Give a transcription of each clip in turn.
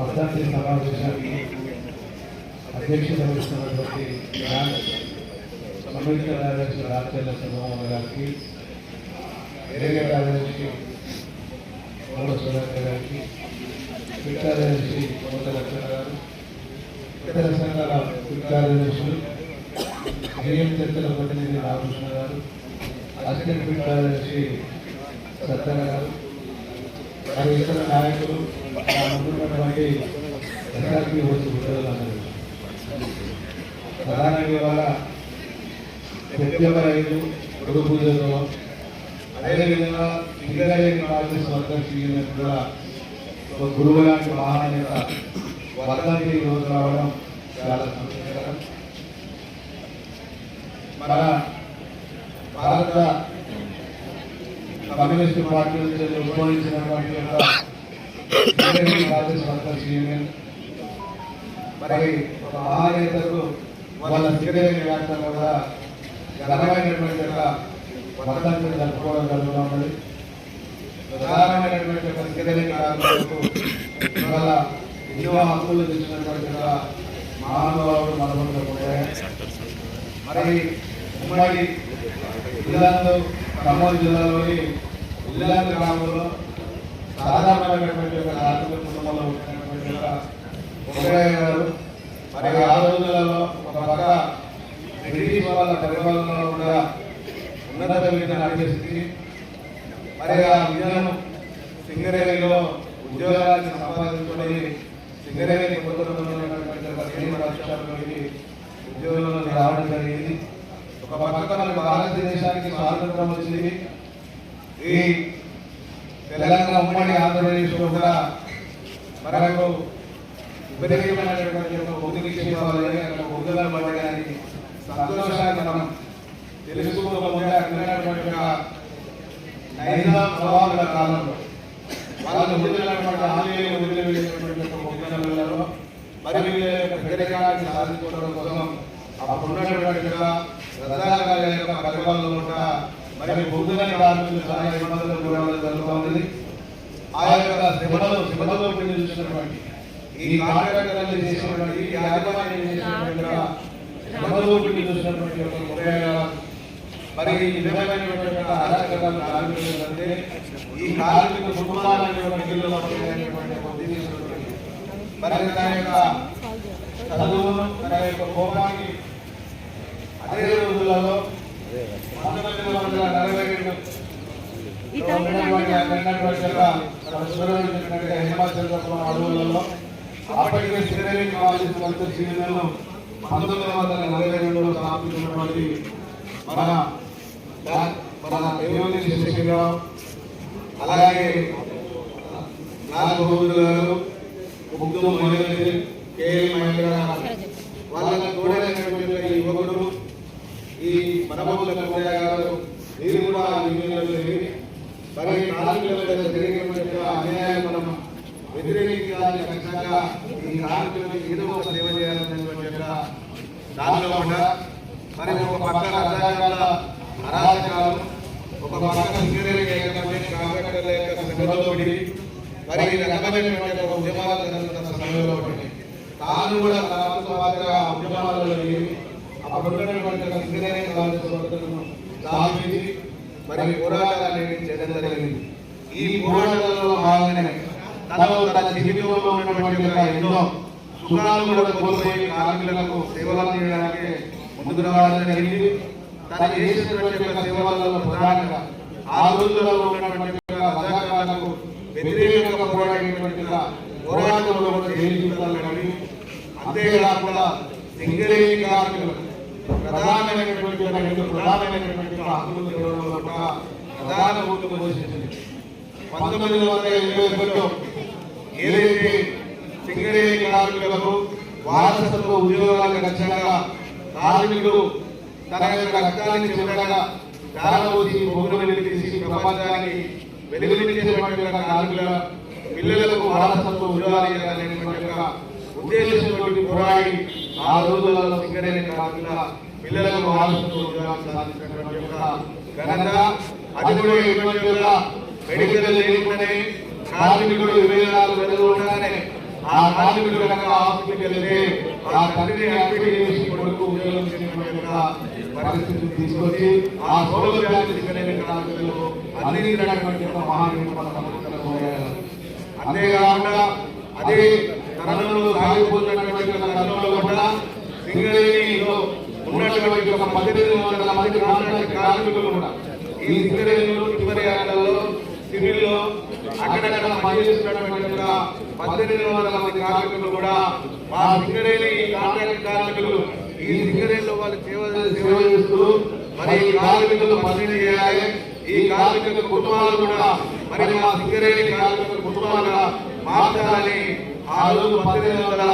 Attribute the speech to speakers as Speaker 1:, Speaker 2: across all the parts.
Speaker 1: వర్ధంతి సమావేశానికి అధ్యక్షత వహిస్తున్నటువంటి సంయుక్త కార్యదర్శి రాచర్ల చంద్రమోహన్ గారికి ఏరియా కార్యదర్శి మూల సురేంద్ర గారికి క్విక్ కార్యదర్శి కోట లక్ష్మణ గారు ఇతర సంఘాల క్విక్ కార్యదర్శులు జేఎం చర్చల ప్రతినిధి రామకృష్ణ గారు అసిస్టెంట్ క్విక్ కార్యదర్శి సత్యన గారు మరి ఇతర నాయకులు ఆ ముందున్నటువంటి ఎస్ఆర్పి వచ్చి ఉద్యోగులందరూ ప్రధానంగా ఇవాళ సెప్టెంబర్ రైతు గురు పూజలో అదేవిధంగా సింగరేణి కాంగ్రెస్ వర్కర్స్ కూడా ఒక గురువు లాంటి మహానేత వర్ధంతి రోజు రావడం చాలా సంతోషకరం. మన భారత కమ్యూనిస్ట్ పార్టీ నుంచి ఉద్భవించినటువంటి యొక్క వర్కర్స్ యూనియన్ మరి ఒక మహానేతకు వాళ్ళ సింగరేణి వ్యాఖ్యలు కూడా ఘనమైనటువంటి యొక్క వర్ధంతిని జరుపుకోవడం జరుగుతూ ఉన్నది. ప్రధానమైనటువంటి యొక్క సింగరేణి కార్మికులకు ఇవాళ హక్కులు తెచ్చినటువంటి మహానుభావుడు మరి ఉమ్మడి ఖమ్మం జిల్లాలోని ఇల్లాందు గ్రామంలో సాధారణమైనటువంటి ఒక కార్మిక కుటుంబంలో ఉన్నటువంటి ఒక ఉదయ్ గారు. మరి ఆ రోజులలో ఒక పక్క బ్రిటిష్ వాళ్ళ పరిపాలనలో కూడా ఉన్నత విద్యను అభ్యసించి మరి ఆ విద్యను సింగరేణిలో ఉద్యోగాన్ని సంపాదించుకొని సింగరేణి పొందుతున్నటువంటి పదిహేను రాష్ట్రాల్లోకి ఉద్యోగంలో రావడం జరిగింది. ఒక పక్క మన భారతదేశానికి స్వాతంత్రం వచ్చింది. ఈ తెలంగాణ ఉమ్మడి ఆంధ్రప్రదేశ్లో కూడా మనకు విపరీతమైనటువంటి ఒక భౌతిక క్షేమాలు సంతోషాన్ని మనం తెలుసుకోకపోతే అక్కడ నైజాం నవాబుల కాలంలో వాళ్ళు వదిలినటువంటి ఆలయాలు వదిలివేసినటువంటి ఒక మరి వీళ్ళ సాధించుకోవడం కోసం అప్పుడు ఉన్నటువంటి యొక్క యొక్క పరిపాలనలో కూడా మరి బుద్ధుని కార్మికులు చాలా ఇబ్బందులు కూడా జరుగుతుంది ఆ యొక్క శ్రమలో శ్రమలో చూసినటువంటి ఈ కాంట్రాక్టర్లు చేసినటువంటి ఈ యాజమాన్యం చేసినటువంటి శ్రమలో చూసినటువంటి యొక్క ముఖ్యంగా మరి ఈ విధమైనటువంటి అరాచకాలు కార్మికులు అంటే ఈ కార్మిక కుటుంబాలనేటువంటి యొక్క మరి దాని యొక్క చదువును దాని యొక్క కోపాన్ని అదే రోజులలో పంతొమ్మిది వందల నలభై రెండు హిమాచల్ అడవులలో అప్పటికే శ్రీదేవి కాలేజ్ పంతొమ్మిది వందల నలభై రెండులో స్థాపించినటువంటి మన మన దేవుని అలాగే నాగభూములు గారు ముగ్ధు మొదలైన కేఎల్ యువకుడు ఈ మనబోతుల గారు కూడా యూనియన్లో మరి కార్మికుల జరిగినటువంటి అన్యాయం మనం వ్యతిరేకించాలని ఖచ్చితంగా ఈ కార్మికులకు ఏదో ఒక సేవ చేయాలనేటువంటి దానిలో కూడా మరి ఒక పక్క అరాజకాల ఒక పక్క సింగరేణి ఏకమైనటువంటి కాంట్రాక్టర్ల యొక్క మరి ఈ రకమైనటువంటి ఉద్యమాలు జరుగుతున్న సమయంలో తాను కూడా తన వంతు ఉద్యమాలలో చేరి అప్పుడు కాలేజ్ వర్కర్లను స్థాపించి మరి పోరాటాన్ని చేయడం జరిగింది ఈ పోరాటాలలో భాగంగానే తను తన జీవితంలో ఉన్నటువంటి ఎన్నో సుఖాలు కూడా కోల్పోయి కార్మికులకు సేవలు చేయడానికి ముందుకు రావడం జరిగింది తను చేసినటువంటి సేవలలో ప్రధానంగా ఆ రోజుల్లో ఉన్నటువంటి రజాకారులకు వ్యతిరేకంగా పోరాటంలో కూడా జైలు అంతేకాకుండా సింగరేణి కార్మికులు ప్రధానమైనటువంటి రెండు ప్రధానమైనటువంటి హక్కులు ఇవ్వడంలో కూడా ప్రధాన భూమిక పోషించింది. పంతొమ్మిది వందల ఎనభై ఒకటిలో ఏదైతే సింగరేణి కార్మికులకు వారసత్వ ఉద్యోగాలకు ఖచ్చితంగా కార్మికులు తన యొక్క రక్తాన్ని చివరగా ప్రారంభోసి భోగమని తీసి ప్రపంచాన్ని వెలుగునిచ్చేటువంటి యొక్క కార్మికుల పిల్లలకు వారసత్వ ఉద్యోగాలు ఇవ్వాలనేటువంటి యొక్క ఉద్దేశంతో పోరాడి ఆ రోజులలో సింగరేణి కార్మికుల పిల్లలకు వారసత్వ ఉద్యోగాలు సాధించినటువంటి యొక్క ఘనత అది కూడా ఇటువంటి మెడికల్ లేకుండానే కార్మికుడు ఇరవై నాలుగు ఆ కార్మికులు కనుక హాస్పిటల్కి వెళ్తే ఆ తండ్రిని అడ్మిట్ చేసి కొడుకు ఉద్యోగం చేసినటువంటి పరిస్థితిని తీసుకొచ్చి ఆ సౌలభ్యాన్ని అందించినటువంటి అంతేకాకుండా అదే తరుణంలో సాగిపోతున్నటువంటి యొక్క తరుణంలో కూడా సింగరేణిలో ఉన్నటువంటి ఒక పదిహేను వందల మంది కాంట్రాక్ట్ కార్మికులు కూడా ఈ సింగరేణిలో చివరి ఏళ్ళలో సివిల్లో అక్కడక్కడ పనిచేస్తున్నటువంటి పదిహేను వందల మంది కార్మికులు కూడా మా సింగరేణి కాంట్రాక్ట్ కార్మికులు ఈ సింగరేణిలో వాళ్ళు సేవ సేవ చేస్తూ మరి ఈ కార్మికులు పనిని చేయాలి. ఈ కార్మికుల కుటుంబాలు కూడా మరి మా సింగరేణి కార్మికుల కుటుంబాలుగా మార్చాలని ఆ రోజు పద్దెనిమిది వందల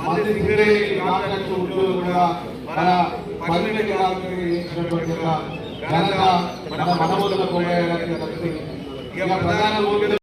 Speaker 1: మంది సింగరేణి కాంట్రాక్ట్ ఉద్యోగులు కూడా మన పన్నెండు కార్మికులు ఘనత మన మనములకు ప్రధాన